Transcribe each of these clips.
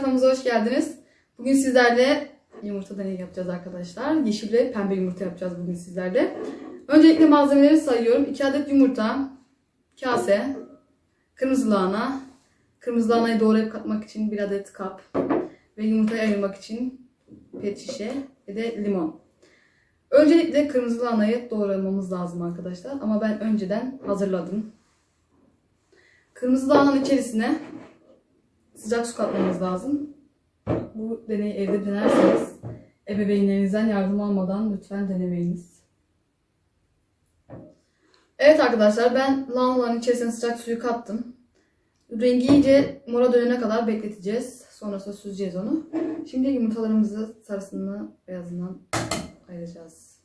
hoş geldiniz. Bugün sizlerle yumurta deneyi yapacağız arkadaşlar. Yeşil ve pembe yumurta yapacağız bugün sizlerle. Öncelikle malzemeleri sayıyorum. 2 adet yumurta, kase, kırmızı lahana, kırmızı lahanayı doğrayıp katmak için 1 adet kap ve yumurtayı ayırmak için pet şişe ve de limon. Öncelikle kırmızı lahanayı doğramamız lazım arkadaşlar. Ama ben önceden hazırladım. Kırmızı lahananın içerisine sıcak su katmamız lazım. Bu deneyi evde denerseniz ebeveynlerinizden yardım almadan lütfen denemeyiniz. Evet arkadaşlar ben lahanaların içerisine sıcak suyu kattım. Rengi iyice mora dönene kadar bekleteceğiz. Sonrasında süzeceğiz onu. Şimdi yumurtalarımızı sarısını beyazından ayıracağız.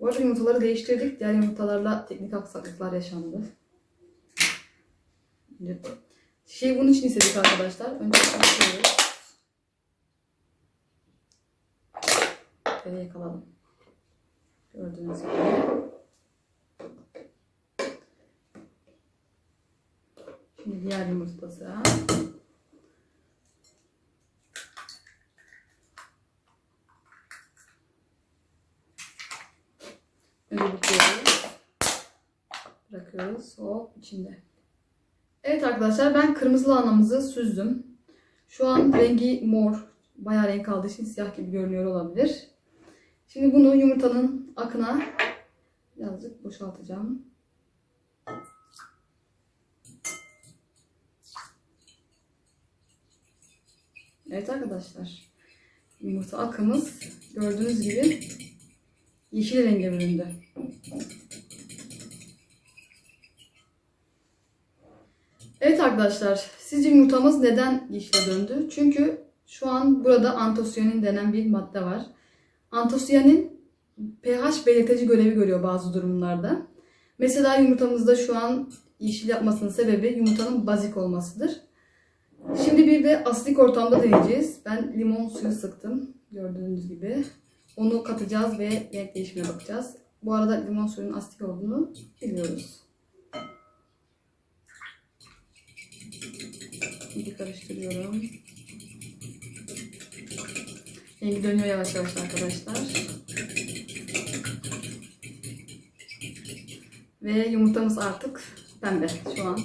Bu arada yumurtaları değiştirdik. Diğer yumurtalarla teknik aksaklıklar yaşandı. Şey bunun için istedik arkadaşlar. Önce açıyoruz. Böyle yakalım. Gördüğünüz gibi. Şimdi diğer yumurtası. Önce büküyoruz. Bırakıyoruz. Hop içinde. Evet arkadaşlar ben kırmızı lahanamızı süzdüm. Şu an rengi mor. Bayağı renk aldığı için siyah gibi görünüyor olabilir. Şimdi bunu yumurtanın akına birazcık boşaltacağım. Evet arkadaşlar. Yumurta akımız gördüğünüz gibi yeşil renge büründü. Evet arkadaşlar, sizce yumurtamız neden yeşile döndü? Çünkü şu an burada antosiyanin denen bir madde var. Antosiyanin pH belirteci görevi görüyor bazı durumlarda. Mesela yumurtamızda şu an yeşil yapmasının sebebi yumurtanın bazik olmasıdır. Şimdi bir de asidik ortamda deneyeceğiz. Ben limon suyu sıktım gördüğünüz gibi. Onu katacağız ve renk değişimine bakacağız. Bu arada limon suyunun asitik olduğunu biliyoruz. İyice karıştırıyorum. Rengi dönüyor yavaş yavaş arkadaşlar. Ve yumurtamız artık pembe şu an.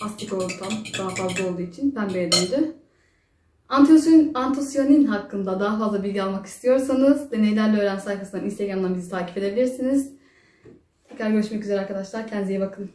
Astik ortam daha fazla olduğu için pembeye döndü. Antosiyanin, antosiyanin hakkında daha fazla bilgi almak istiyorsanız Deneylerle Öğren sayfasından Instagram'dan bizi takip edebilirsiniz. Tekrar görüşmek üzere arkadaşlar. Kendinize iyi bakın.